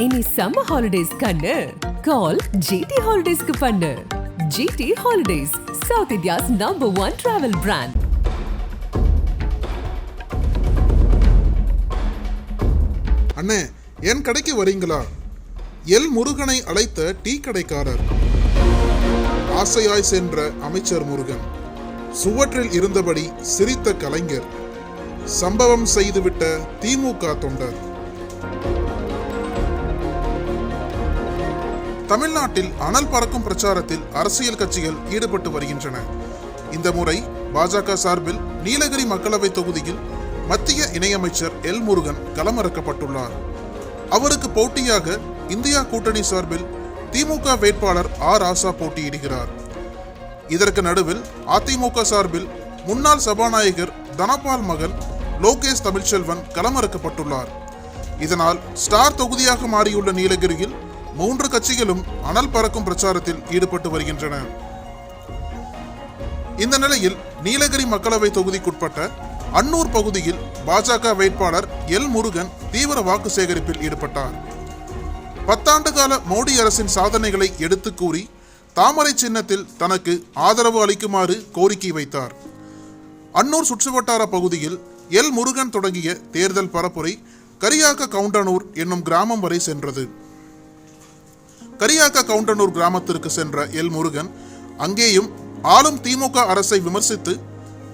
இனி summer holidays கண்ணு. கால் GT ஹாலிடேஸ்க்கு பண்ணு. GT holidays South India's number one travel brand அண்ணே என் கடைக்கு வரீங்களா? எல் முருகனை அழைத்த டீ கடைக்காரர். ஆசையாய் சென்ற அமைச்சர் முருகன். சுவற்றில் இருந்தபடி சிரித்த கலைஞர். சம்பவம் செய்துவிட்ட திமுக தொண்டர். தமிழ்நாட்டில் அனல் பறக்கும் பிரச்சாரத்தில் அரசியல் கட்சிகள் ஈடுபட்டு வருகின்றன. இந்த முறை பாஜக சார்பில் நீலகிரி மக்களவை தொகுதியில் மத்திய இணையமைச்சர் எல் முருகன் களமிறக்கப்பட்டுள்ளார். அவருக்கு போட்டியாக இந்தியா கூட்டணி சார்பில் திமுக வேட்பாளர் ஆர் ஆசா போட்டியிடுகிறார். இதற்கு நடுவில் அதிமுக சார்பில் முன்னாள் சபாநாயகர் தனபால் மகன் லோகேஷ் தமிழ்ச்செல்வன் களமிறக்கப்பட்டுள்ளார். இதனால் ஸ்டார் தொகுதியாக மாறியுள்ள நீலகிரியில் மூன்று கட்சிகளும் அனல் பறக்கும் பிரச்சாரத்தில் ஈடுபட்டு வருகின்றன. இந்த நிலையில் நீலகிரி மக்களவை தொகுதிக்குட்பட்ட அன்னூர் பகுதியில் பாஜக வேட்பாளர் எல் முருகன் தீவிர வாக்கு சேகரிப்பில் ஈடுபட்டார். பத்தாண்டு கால மோடி அரசின் சாதனைகளை எடுத்து கூறி தாமரை சின்னத்தில் தனக்கு ஆதரவு அளிக்குமாறு கோரிக்கை வைத்தார். அன்னூர் சுற்றுவட்டார பகுதியில் எல் முருகன் தொடங்கிய தேர்தல் பரப்புரை கரியாக்க கவுண்டனூர் என்னும் கிராமம் வரை சென்றது. கரியாக்க கவுண்டனூர் கிராமத்திற்கு சென்ற எல் முருகன் அங்கேயும் ஆளும் திமுக அரசை விமர்சித்து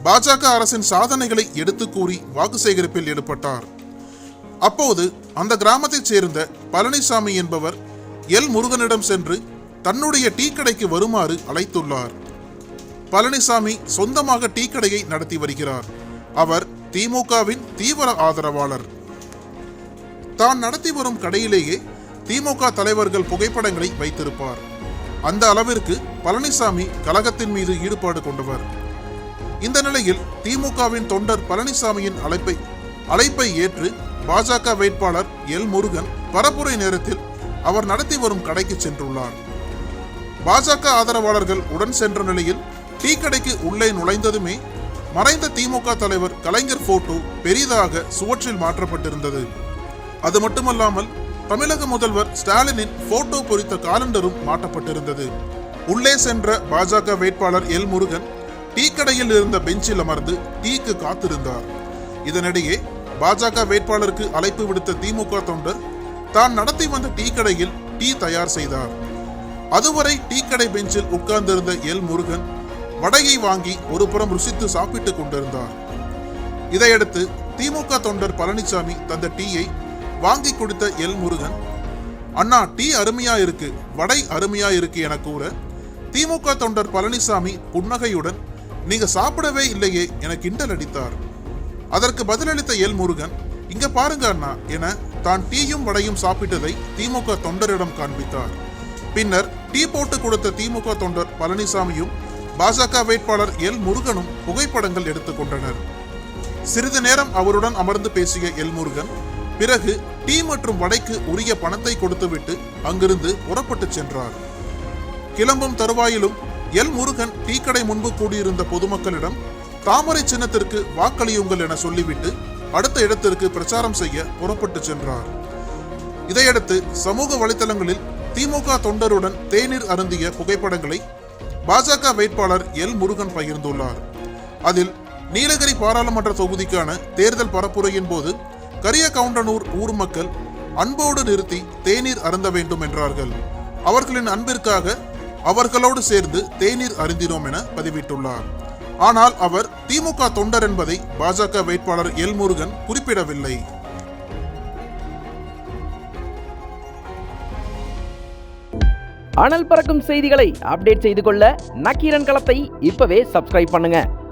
பாஜக அரசின் சாதனைகளை எடுத்து கூறி வாக்கு சேகரிப்பில் ஈடுபட்டார். அப்போது அந்த கிராமத்தைச் சேர்ந்த பழனிசாமி என்பவர் எல் முருகனிடம் சென்று தன்னுடைய டீ கடைக்கு வருமாறு அழைத்துள்ளார். பழனிசாமி சொந்தமாக டீ கடையை நடத்தி வருகிறார். அவர் திமுகவின் தீவிர ஆதரவாளர். தான் நடத்தி வரும் கடையிலேயே திமுக தலைவர்கள் புகைப்படங்களை வைத்திருப்பார். அந்த அளவிற்கு பழனிசாமி கழகத்தின் மீது ஈடுபாடு கொண்டவர். இந்த நிலையில் திமுகவின் தொண்டர் பழனிசாமியின் அழைப்பை அழைப்பை ஏற்று பாஜக வேட்பாளர் எல் முருகன் பரப்புரை நேரத்தில் அவர் நடத்தி வரும் கடைக்கு சென்றுள்ளார். பாஜக ஆதரவாளர்கள் உடன் சென்ற நிலையில் டீ கடைக்கு உள்ளே நுழைந்ததுமே மறைந்த திமுக தலைவர் கலைஞர் போட்டோ பெரிதாக சுவற்றில் மாற்றப்பட்டிருந்தது. அது மட்டுமல்லாமல் தமிழக முதல்வர் ஸ்டாலினின் போட்டோ பொறித்த காலண்டரும் மாட்டப்பட்டிருந்தது உள்ளே சென்ற பாஜக வேட்பாளர் எல் முருகன் டீ கடையில் இருந்த பெஞ்சில் அமர்ந்து டீக்கு காத்திருந்தார். இதனிடையே பாஜக வேட்பாளருக்கு அழைப்பு விடுத்த திமுக தொண்டர் தான் நடத்தி வந்த டீ கடையில் டீ தயார் செய்தார். அதுவரை டீ கடை பெஞ்சில் உட்கார்ந்திருந்த எல் முருகன் வடையை வாங்கி ஒரு புறம் ருசித்து சாப்பிட்டுக் கொண்டிருந்தார். இதையடுத்து திமுக தொண்டர் பழனிசாமி தந்த டீயை வாங்கி கொடுத்த எல் முருகன் அண்ணா டீ அருமையா இருக்கு வடை அருமையா இருக்கு என கூற திமுக தொண்டர் பழனிசாமி புன்னகையுடன் நீங்க சாப்பிடவே இல்லையே என கிண்டல் அடித்தார். அதற்கு பதிலளித்த எல் முருகன் இங்க பாருங்க அண்ணா என தான் டீயும் வடையும் சாப்பிட்டதை திமுக தொண்டரிடம் காண்பித்தார். பின்னர் டீ போட்டு கொடுத்த திமுக தொண்டர் பழனிசாமியும் பாஜக வேட்பாளர் எல் முருகனும் புகைப்படங்கள் எடுத்துக்கொண்டனர் சிறிது நேரம் அவருடன் அமர்ந்து பேசிய எல் முருகன் பிறகு டீ மற்றும் வடைக்கு உரிய பணத்தை கொடுத்துவிட்டு அங்கிருந்து புறப்பட்டு சென்றார். கிளம்பும் தருவாயிலும் எல் முருகன் டீ கடை முன்பு கூடியிருந்த பொதுமக்களிடம் தாமரை சின்னத்திற்கு வாக்களியுங்கள் என சொல்லிவிட்டு அடுத்த இடத்திற்கு பிரச்சாரம் செய்ய புறப்பட்டு சென்றார். இதையடுத்து சமூக வலைதளங்களில் திமுக தொண்டருடன் தேநீர் அருந்திய புகைப்படங்களை பாஜக வேட்பாளர் எல் முருகன் பகிர்ந்துள்ளார். அதில் நீலகிரி பாராளுமன்ற தொகுதிக்கான தேர்தல் பரப்புரையின் போது கரிய கவுண்டனூர் ஊர் மக்கள் அன்போடு நிறுத்தி தேநீர் அருந்த வேண்டும் என்றார்கள். அவர்களின் அன்பிற்காக அவர்களோடு சேர்ந்து தேநீர் அருந்தினோம் என பதிவிட்டுள்ளார். ஆனால் அவர் திமுக தொண்டர் என்பதை பாஜக வேட்பாளர் எல் முருகன் குறிப்பிடவில்லை. அனல் பறக்கும் செய்திகளை அப்டேட் செய்து கொள்ள நக்கீரன் களத்தை இப்பவே சப்ஸ்கிரைப் பண்ணுங்க.